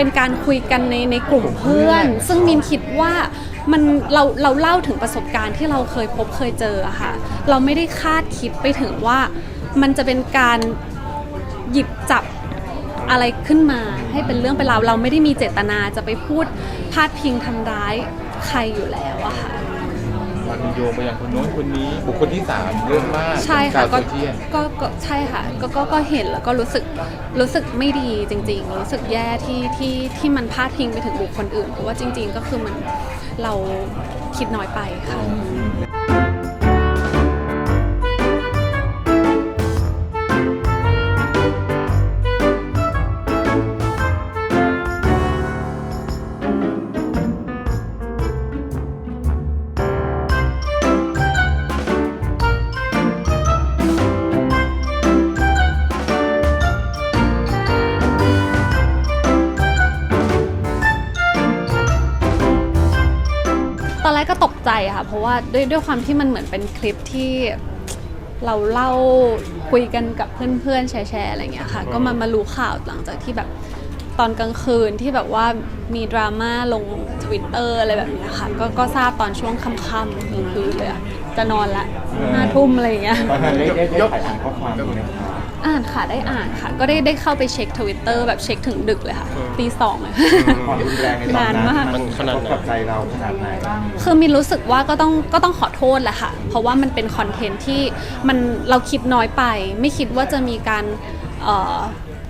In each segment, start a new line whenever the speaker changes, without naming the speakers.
เป็นการคุยกันในในกลุ่มเพื่อน ซึ่งมินคิดว่ามันเราเราเล่าถึงประสบการณ์ที่เราเคยพบเคยเจออะค่ะ เราไม่ได้คาดคิดไปถึงว่ามันจะเป็นการหยิบจับอะไรขึ้นมาให้เป็นเรื่องเป็นราวเราไม่ได้มีเจตนาจะไปพูดพาดพิงทำร้ายใครอยู่แล้วอะค่ะ
มันโยงไปยังคนโน้นคนนี้ บุคคลที่สามเยอะมาก
ใช่ค่ะ
ชาว
ก็
โซเชียล
ก็ก็ใช่ค่ะก็ก็ก็เห็นแล้วก็รู้สึกรู้สึกไม่ดีจริง ๆ รู้สึกแย่ที่ที่ที่มันพาดพิงไปถึงบุคคลอื่นเพราะว่าจริง ๆ ก็คือมันเราคิดน้อยไปค่ะตอน กก็ตกใจค่ะ เพราะว่าด้วยด้วยความที่มันเหมือนเป็นคลิปที่เราเล่าคุยกันกับเพื่อนๆแชร์ๆอะไรอย่างเงี้ยค่ะ ก็มามารู้ข่าวหลังจากที่แบบตอนกลางคืนที่แบบว่ามีดราม่าลง Twitter อะไรแบบเนี้ยค่ะ ก็ก็ทราบตอนช่วงค่ำๆกลางคืนเลยอะจะนอนละห้าทุ่มอะไรอย่างเงี้ย
ตอนนั้นได้ได้ได้ถ่ายอ่านข้อความไหมคะ
อ่านค่ะได้อ่านค่ะ ก็ได้ได้เข้าไปเช็คทวิตเตอร์แบบเช็คถึงดึกเลยค่ะตีสองเลย
ความรุนแรงในตอนนั้น
นานมาก
มันขนาดกับใจเราขนาดไหน
คือมินรู้สึกว่าก็ต้องก็ต้องขอโทษแหละค่ะ เพราะว่ามันเป็นคอนเทนต์ที่มันเราคิดน้อยไป ไม่คิดว่าจะมีการเอ่อ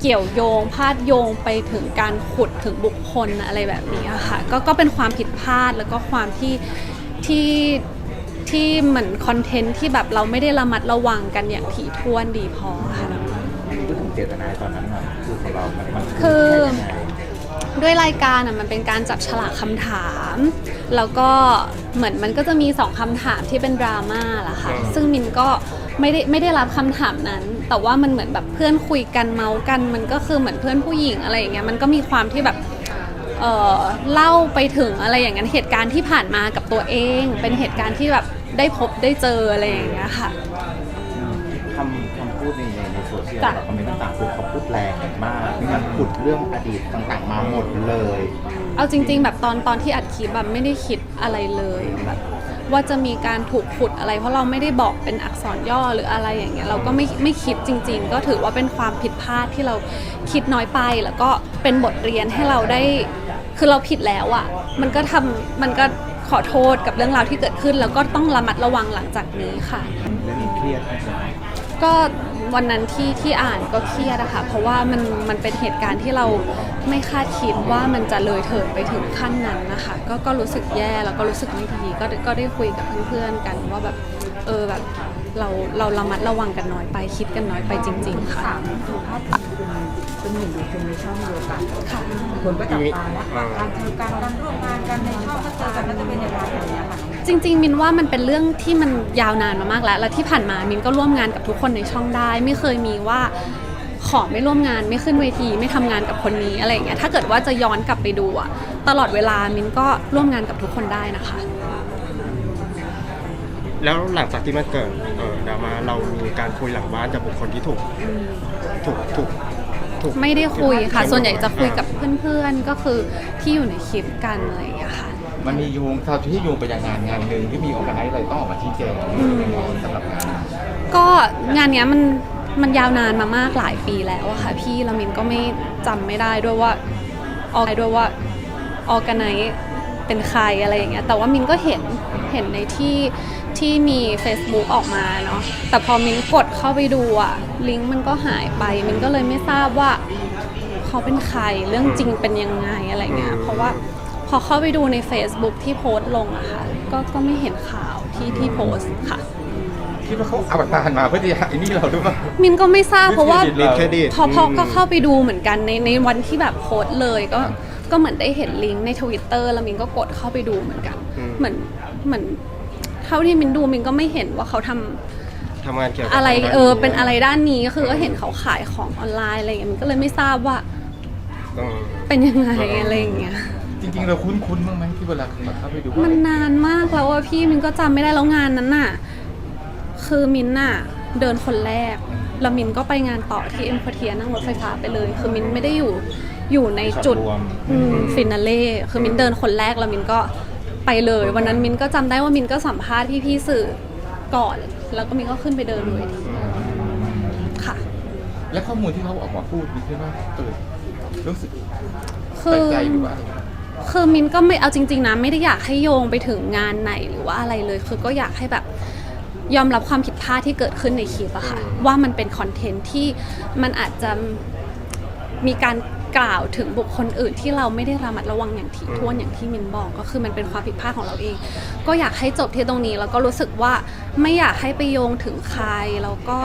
เกี่ยวโยงพาดโยงไปถึงการขุดถึงบุคคลอะไรแบบนี้อะค่ะ ก็ก็เป็นความผิดพลาดแล้วก็ความที่ที่ ที่เหมือนคอนเทนต์ที่แบบเราไม่ได้ระมัดระวังกันอย่างถี่ถ้วนดีพอค่ะ
พูดถึงเจตนาตอนนั้นหน่อยคือของเรามันมัน
คือ
ยังไง
ด้วยรายการอะมันเป็นการจับฉลากคำถาม แล้วก็เหมือนมันก็จะมีสองคำถามที่เป็นดราม่าล่ะค่ะ ซึ่งมินก็ไม่ได้ไม่ได้รับคำถามนั้น แต่ว่ามันเหมือนแบบเพื่อนคุยกันเมาส์กัน มันก็คือเหมือนเพื่อนผู้หญิงอะไรอย่างเงี้ย มันก็มีความที่แบบเอ่อเล่าไปถึงอะไรอย่างนั้นเหตุการณ์ที่ผ่านมากับตัวเอง เป็นเหตุการณ์ที่แบบ ได้พบได้เจออะไรอย่างเงี้ยค่ะ
คำคำพูดในในในโซเชียล
จ้ะ
แบบคอมเมนต์ต่างๆคือเขาพูดแรงมากมีการขุดเรื่องอดีตต่างๆมาหมดเลย
เอาจริง ๆ แบบตอนตอนที่อัดคลิปแบบไม่ได้คิดอะไรเลยแบบว่าจะมีการถูกขุดอะไร เพราะเราไม่ได้บอกเป็นอักษรย่อหรืออะไรอย่างเงี้ยเราก็ไม่ไม่คิดจริง ๆ ก็ถือว่าเป็นความผิดพลาดที่เราคิดน้อยไปแล้วก็เป็นบทเรียนให้เราได้ คือเราผิดแล้วอะ่ะมันก็ทำมันก็ ขอโทษกับเรื่องราวที่เกิดขึ้น แล้วก็ต้องระมัดระวังหลังจากนี้ค่ะ
เรื่องนี้เครียดไหม
ก็วันนั้นที่ที่อ่านก็เครียดอะค่ะเพราะว่ามันมันเป็นเหตุการณ์ที่เราไม่คาดคิดว่ามันจะเลยเถิดไปถึงขั้นนั้นนะคะก็ก็รู้สึกแย่แล้วก็รู้สึกไม่ดีก็ก็ได้คุยกับเพื่อนๆกันว่าแบบเออแบบเราเราระมัดระวังกันน้อยไปคิดกันน้อยไปจริง ๆ ค่ะ
ถามดูภาพ เป็นหนึ่งดูคนในช่องเดียวกัน
ค่ะ
คนก็จับตาว่าการเจอกันการร่วมงานกันในช่องก็เจอกันก็จะเป็นยังไงอะไรอย่างเงี้ยค่ะ
จริง ๆมินว่ามันเป็นเรื่องที่มันยาวนานมามากแล้ว และที่ผ่านมามินก็ร่วมงานกับทุกคนในช่องได้ ไม่เคยมีว่าขอไม่ร่วมงานไม่ขึ้นเวทีไม่ทำงานกับคนนี้อะไรอย่างเงี้ยถ้าเกิดว่าจะย้อนกลับไปดูอะตลอดเวลามินก็ร่วมงานกับทุกคนได้นะคะ
แล้วหลังจากที่มันเกิดเออดราม่าเรามีการคุยหลังบ้านกับบุคคลที่ถูกถูกถูกถูก
ไม่ได้คุยค่ะ
ไม่ได้
ส่วนใหญ่จะคุย
อ่า
กับเพื่อนๆ ก็คือที่อยู่ในคลิปกันอะไรอย่างเงี้ยค่ะ
มันมีโยงชาวที่โยงไปยังงานงานหนึ่งที่มีโอกาสอะไรต้องออกมาชี้แจงสำหรับงาน
ก็งานเนี้ยมันมันยาวนานมามากหลายปีแล้วอะค่ะพี่ละมินก็ไม่จำไม่ได้ด้วยว่าออกด้วยว่าออกกันไหนเป็นใครอะไรอย่างเงี้ยแต่ว่ามินก็เห็นเห็นในที่ ที่มี Facebook ออกมาเนาะแต่พอมินกดเข้าไปดูอะลิงก์มันก็หายไป มินก็เลยไม่ทราบว่าเขาเป็นใครเรื่องจริงเป็นยังไงอะไรเงี้ยเพราะว่าพอเข้าไปดูใน Facebook ที่โพสต์ลงอะค่ะก็ก็ไม่เห็นข่าวที่ที่โพสต์ค่ะ
คิดว่าเขาอวตารมาเพื่อจะไอ้นี่เราด้วยป่ะ
มินก็ไม่ทราบเพราะว่า
ดิสเครดิต
พอพอก็เข้าไปดูเหมือนกันในในวันที่แบบโพสต์เลยก็ก็เหมือนได้เห็นลิงก์ในทวิตเตอร์แล้วมินก็กดเข้าไปดูเหมือนกัน เหมือนเหมือนเท่าที่มินดูมินก็ไม่เห็นว่าเขาทำ
ทำงานเกี่ยวกับ
อะไร
ทางด้าน
เออเป็นอะไรด้านนี้ก็คือก็เห็นเขาขายของออนไลน์อะไรอย่างเงี้ยมินก็เลยไม่ทราบว่า
เออ
เป็นยังไงอะไรอย่างเงี้ย
จริงๆ เราคุ้นๆบ้างไหมที่เวลาเข้าไปดู
มันนานมากแล้วอะพี่มินก็จำไม่ได้แล้วงานนั้นน่ะ คือมินน่ะเดินคนแรก แล้วมินก็ไปงานต่อที่เอ็มพอเทียนั่งรถไฟฟ้าไปเลย คือมินไม่ได้อยู่อยู่ในจุด
รวม
ฟินาเล่คือมินเดินคนแรกแล้วมินก็ ไปเลย วันนั้นมินก็จำได้ว่ามินก็สัมภาษณ์พี่ๆสื่อก่อน แล้วก็มินก็ขึ้นไปเดินเลยค่ะ
และข้อมูลที่เขาออกมาพูดมีคิดว่าเออรู้สึก
คื
แปล
อ
กใจหรือว่าอะไร
คือมินก็ไม่เอาจริง ๆนะไม่ได้อยากให้โยงไปถึงงานไหนหรือว่าอะไรเลย คือก็อยากให้แบบยอมรับความผิดพลาดที่เกิดขึ้นในคลิปอะค่ะว่ามันเป็นคอนเทนต์ที่มันอาจจะมีการ กล่าวถึงบุคคลอื่นที่เราไม่ได้ระมัดระวังอย่างถี่ถ้วนอย่างที่มินบอกก็คือมันเป็นความผิดพลาดของเราเอง ก็อยากให้จบที่ตรงนี้แล้วก็รู้สึกว่าไม่อยากให้ไปโยงถึงใครแล้วก็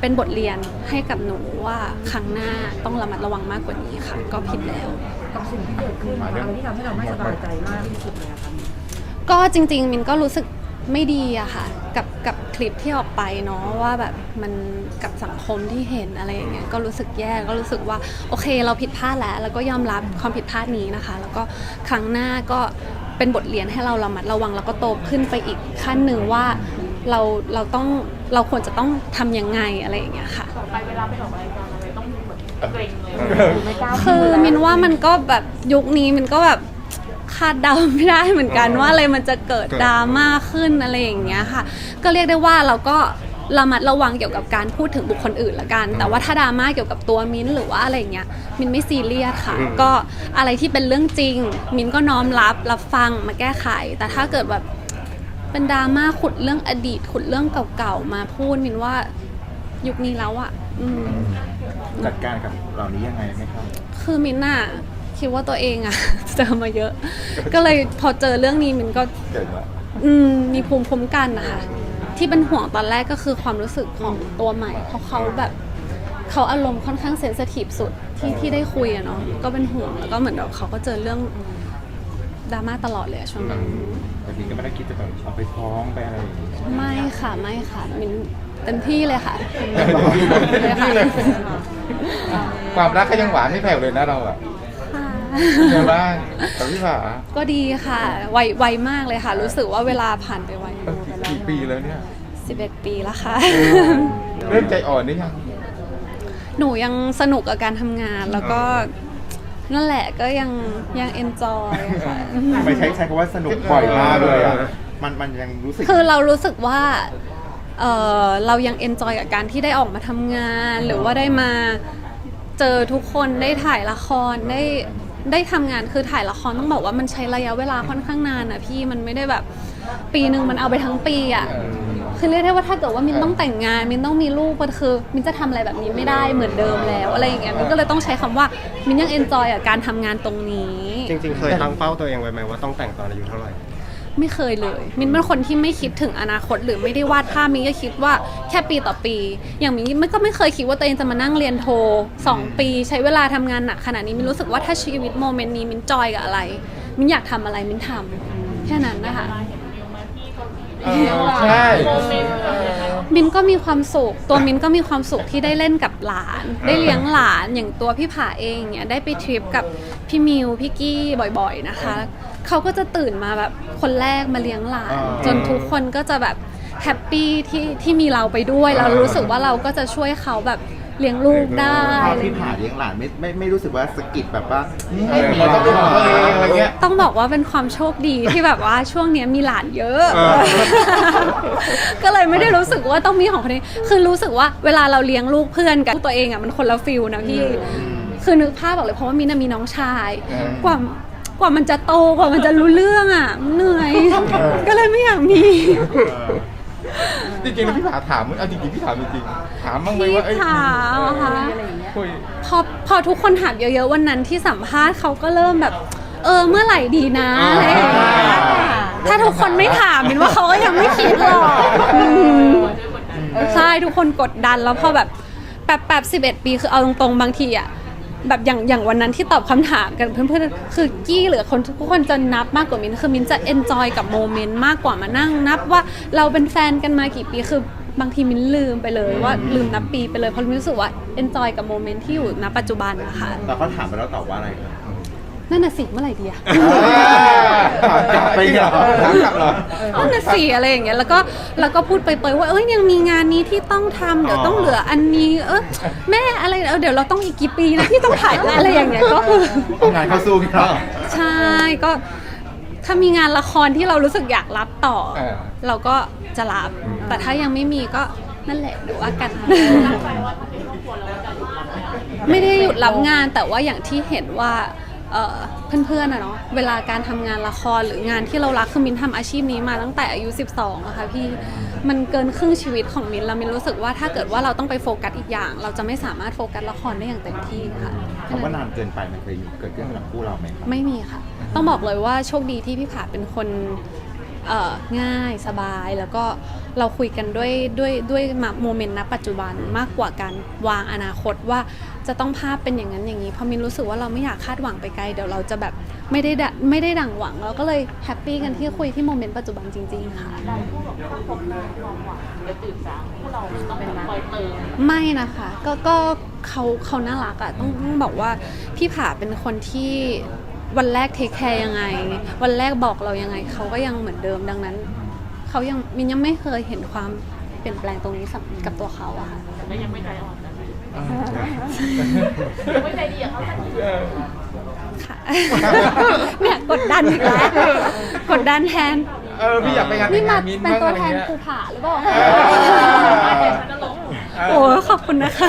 เป็นบทเรียนให้กับหนูว่าครั้งหน้าต้องระมัดระวังมากกว่านี้ค่ะ ก็ผิดแล้ว
กับสิ่งที่เกิดขึ้นอะไรที่ทำให้เราไม่สบายใจมากที่สุดเลยอะคะ
ก็จริง ๆ มินก็รู้สึก ไม่ดีอะค่ะกับกับคลิปที่ออกไปเนาะว่าแบบมันกับสังคมที่เห็นอะไรอย่างเงี้ยก็รู้สึกแย่ก็รู้สึกว่าโอเคเราผิดพลาดแล้ว แล้วก็ยอมรับความผิดพลาดนี้นะคะ แล้วก็ครั้งหน้าก็เป็นบทเรียนให้เราระมัดระวังแล้วก็โตขึ้นไปอีกขั้นหนึ่งว่าเราเราต้องเราควรจะต้องทำยังไงอะไรอย่างเงี้ยค่ะ
ต่อไปเวลาไปออกรายการอะไรต้องเหมือนเกรงเลย
ไม่กล้า
คือมินว่ามันก็แบบยุคนี้มันก็แบบ คาดเดาไม่ได้เหมือนกันว่าอะไรมันจะเกิดดราม่าขึ้นอะไรอย่างเงี้ยค่ะ ก็เรียกได้ว่าเราก็ระมัดระวังเกี่ยวกับการพูดถึงบุคคลอื่นละกัน แต่ว่าถ้าดราม่าเกี่ยวกับตัวมินหรือว่าอะไรอย่างเงี้ยมินไม่ซีเรียสค่ะ ก็อะไรที่เป็นเรื่องจริง มินก็น้อมรับรับฟังมาแก้ไข แต่ถ้าเกิดแบบเป็นดราม่าขุดเรื่องอดีตขุดเรื่องเก่าๆมาพูดมินว่ายุคนี้แล้วอะอืม
จัดการกับเหล่านี้ยังไงไหมครับ
คือมินน่ะ คิดว่าตัวเองอะเจอมาเยอะ ก็เลยพอเจอเรื่องนี้มินก็
เกิดว่า
อืมมีภูมิคุ้มกันนะคะที่เป็นห่วงตอนแรกก็คือความรู้สึกของตัวใหม่เพราะเขาแบบเขาอารมณ์ค่อนข้างเซนสทีฟสุดที่ที่ได้คุยอะเนาะก็เป็นห่วงแล้วก็เหมือนแบบเขาก็เจอเรื่องดราม่าตลอดเลยอะช่วงนั้น
แต่ทีก็ไม่ได้คิดจะแบบเอาไปฟ้องไปอะไรอย่างงี้
ไม่ค่ะไม่ค่ะมินเต็มที่เลยค่ะ
นี่เลย ความรักก็ยังหวานไม่แผ่วเลยนะเราอะ
ค่ะ
เป็นไงบ้างกับพี่ผา
ก็ดีค่ะ ไวไวมากเลยค่ะ รู้สึกว่าเวลาผ่านไปไว
เออกี่ปีแล้วเนี่ย
11 ปีแล้วค่ะ
เริ่มใจอ่อนหรือยัง
หนูยังสนุกกับการทำงานแล้วก็นั่นแหละก็ยังยังเอนจอยค่ะ
ไม่ใช้ใช้คำว่าสนุกบ่อยมากเลยอะ มันมันยังรู้สึก
คือเรารู้สึกว่าเออเรายังเอนจอยกับการที่ได้ออกมาทำงาน หรือว่าได้มาเจอทุกคนได้ถ่ายละครได้ ได้ทำงานคือถ่ายละครต้องบอกว่ามันใช้ระยะเวลาค่อนข้างนานนะพี่มันไม่ได้แบบ ปีหนึ่งมันเอาไปทั้งปีอะคือเรียกได้ว่าถ้าเกิดว่ามินต้องแต่งงานมินต้องมีลูกมันคือมินจะทำอะไรแบบนี้ไม่ได้เหมือนเดิมแล้วอะไรอย่างเงี้ยมินก็เลยต้องใช้คำว่ามินยังเอนจอยกับการทำงานตรงนี้
จริงๆ เคยตั้งเป้าตัวเองไว้ไหมว่าต้องแต่งตอนอายุเท่าไหร่
ไม่เคยเลย มินเป็นคนที่ไม่คิดถึงอนาคตหรือไม่ได้วาดภาพมินก็คิดว่าแค่ปีต่อปี อย่างมินมันก็ไม่เคยคิดว่าตัวเองจะมานั่งเรียนโทสองปี ใช้เวลาทำงานหนักขนาดนี้มินรู้สึกว่าถ้าชีวิตโมเมนต์นี้มินจอยกับอะไร มินอยากทำอะไรมินทำแค่นั้นนะคะ
เออใช่
มินก็มีความสุข ตัวมินก็มีความสุขที่ได้เล่นกับหลาน ได้เลี้ยงหลานอย่างตัวพี่ผาเองเนี่ยได้ไปทริปกับพี่มิวพี่กี้บ่อยๆนะคะ เขาก็จะตื่นมาแบบคนแรกมาเลี้ยงหลาน
อ่า
จนทุกคนก็จะแบบแฮปปี้ที่ที่มีเราไปด้วย เรารู้สึกว่าเราก็จะช่วยเขาแบบเลี้ยงลูกได้
ภาพที่ผ่านเลี้ยงหลานไม่ไม่ไม่รู้สึกว่าสะกิดแบบว่า
ให้มีต้องเป็นของตัวเองอะไรเงี้ย
ต้องบอกว่าเป็นความโชคดีที่แบบว่าช่วงเนี้ยมีหลานเยอะ
เออ
ก็เลยไม่ได้รู้สึกว่าต้องมีของคนนี้คือรู้สึกว่าเวลาเราเลี้ยงลูกเพื่อนกับตัวเองอะมันคนละฟิลนะพี่คือนึกภาพบอกเลยเพราะว่ามินนะมีน้องชาย
อืม
กว่า กว่ามันจะโตกว่ามันจะรู้เรื่องอะมันเหนื่อย ก็เลยไม่อยากมี
จริงๆแล้วพี่ผาถามมึงเอาจริงๆพี่ถามจริงๆถามบ้างไหม
พี่
ว่าเอ้ย
ถามอะคะ
คุย
พอพอทุกคนถามเยอะๆวันนั้นที่สัมภาษณ์เขาก็เริ่มแบบ เออเมื่อไหร่ดีนะอะไรอย่างเงี้ยถ้าทุกคนไม่ถามมินว่าเขาก็ยังไม่คิดหรอกอืมใช่ทุกคนกดดันแล้วพอแบบแป๊บแป๊บสิบเอ็ดปีคือเอาตรงๆบางทีอะ แบบอย่างอย่างวันนั้นที่ตอบคำถามกันเพื่อนๆคือกี้หรือคนทุกคนจะนับมากกว่ามินคือมินจะเอนจอยกับโมเมนต์มากกว่ามานั่งนับว่าเราเป็นแฟนกันมากี่ปีคือบางทีมินลืมไปเลยว่าลืมนับปีไปเลยเพราะมินรู้สึกว่าเอนจอยกับโมเมนต์ที่อยู่ณปัจจุบันนะคะ
แต่เขาถามไปแล้วตอบว่าอะไรครับ
นั่นน่ะสิเมื่อไหร่ดีอะ
ถามกลับไปเหรอถามกลับเหรอ
นั่นน่ะสิอะไรอย่างเงี้ยแล้วก็แล้วก็พูดไปเปยๆว่าเอ้ยยังมีงานนี้ที่ต้องทำเดี๋ยวต้องเหลืออันนี้ เออแม่อะไรเออเดี๋ยวเราต้องอีกกี่ปีนะที่ต้องถ่ายอะไรอย่างเงี้ยก็คือ
เอางานเข้าสู้กันเหรอ
ใช่ก็ถ้ามีงานละครที่เรารู้สึกอยากรับต่อ
เออ
เราก็จะรับ แต่ถ้ายังไม่มีก็นั่นแหละดูว่ากัน ไม่ได้หยุดรับงานแต่ว่าอย่างที่เห็นว่า เอ่อเพื่อนๆอะเนาะเวลาการทำงานละครหรืองานที่เรารักคือมินทำอาชีพนี้มาตั้งแต่อายุ 12อะค่ะพี่มันเกินครึ่งชีวิตของมินแล้วมินรู้สึกว่าถ้าเกิดว่าเราต้องไปโฟกัสอีกอย่าง เราจะไม่สามารถโฟกัสละครได้อย่างเต็มที่ค่ะ
คำว่านานเกินไปมันเคยมีเกิดขึ้นกับคู่เราไหมครับ
ไม่มีค่ะ ต้องบอกเลยว่าโชคดีที่พี่ผาเป็นคนเอ่อง่ายสบายแล้วก็เราคุยกันด้วยด้วยด้วยโมเมนต์ณปัจจุบันมากกว่าการวางอนาคตว่า จะต้องภาพเป็นอย่างนั้นอย่างนี้พราะมินรู้สึกว่าเราไม่อยากคาดหวังไปไกลเดี๋ยวเราจะแบบไม่ได้ดะไม่ได้ดังหวังเราก็เลยแฮปปี้กันที่คุยที่โมเมนต์ปัจจุบันจริง ๆ ค่ะ
ได้พวกแบบถ้าพบเรื่องความหวังจะตื่นสางพวกเราต้องเป็นคอยเติม
ไม่นะคะก็ก็เขาเขาน่ารักอะต้องต้องบอกว่าพี่ผาเป็นคนที่วันแรกเทคแคร์ยังไง วันแรกบอกเรายังไงเขาก็ยังเหมือนเดิมดังนั้นเขายังมินยังไม่เคยเห็นความเปลี่ยนแปลงตรงนี้สำกับตัวเขาอะค่ะ
แต่ก็ยังไม่ใจอ่อน ไม่ใจดีอะเขาสักที
ค่ะ เนี่ยกดดันอีกแล้วกดดันแทน
เออพี่อยากไปงาน
นี่มา
แต่งงมิ้
เป็นตัวแทน
บ้างอะไรงี้ย
ครูผาหรือเปล่า
เออ
เดี๋ยวฉันจะลง
โอ้ขอบคุณนะคะ